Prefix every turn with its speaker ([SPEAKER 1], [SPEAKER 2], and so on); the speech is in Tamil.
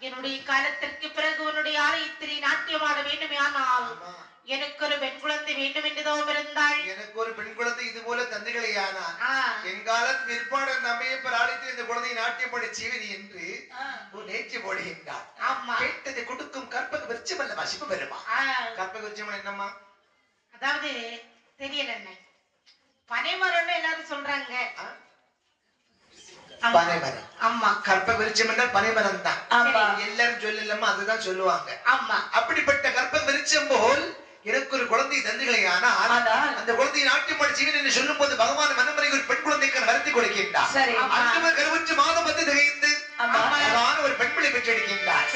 [SPEAKER 1] என்னுடைய காலத்திற்கு பிறகு உன்னுடைய ஆலயத்திலே நாட்டியமாட வேண்டுமே ஆனால். எனக்கு ஒரு பெண் குழந்தை வேண்டும் என்று தவம் இருந்தாள்.
[SPEAKER 2] எனக்கு ஒரு பெண் குழந்தை இது போல தந்தைகளையானா
[SPEAKER 1] ஆ,
[SPEAKER 2] எங்காலத்து பிற்பாடு அந்த அம்மையப்பர் ஆலயத்தில் இந்த குழந்தையை நாட்டியப்படி செய்வது என்று
[SPEAKER 1] ஆ,
[SPEAKER 2] ஒரு நேற்று போடுகின்றார்.
[SPEAKER 1] ஆமா.
[SPEAKER 2] கேட்டதை கொடுக்கும் கற்பக விருட்சம் அல்லவா சிவ பெருமா கற்பக விருட்சம் என்னம்மா?
[SPEAKER 1] அதாவது தெரியல பனைமரம்னு எல்லாரும் சொல்றாங்க.
[SPEAKER 2] பனைமரம்.
[SPEAKER 1] ஆமா.
[SPEAKER 2] கற்பக விருட்சம் என்றால் பனைமரம் தான்
[SPEAKER 1] ஆமா.
[SPEAKER 2] எல்லாரும் சொல்லலாமா அதுதான் சொல்லுவாங்க.
[SPEAKER 1] ஆமா.
[SPEAKER 2] அப்படிப்பட்ட கற்பக விருட்சம் போல் எனக்கு ஒரு குழந்தை தந்தைகளை ஆனால் அந்த குழந்தையை நாட்டியப்படி செய்வேன் என்று சொல்லும் போது பகவான் மனமறை ஒரு பெண் குழந்தைக்கு வருத்தி கொடுக்கின்றார். அந்தவர் கருவுற்று மாதம் வந்து திகைந்து ஒரு பெண் பிள்ளை பெற்றெடுக்கின்றார்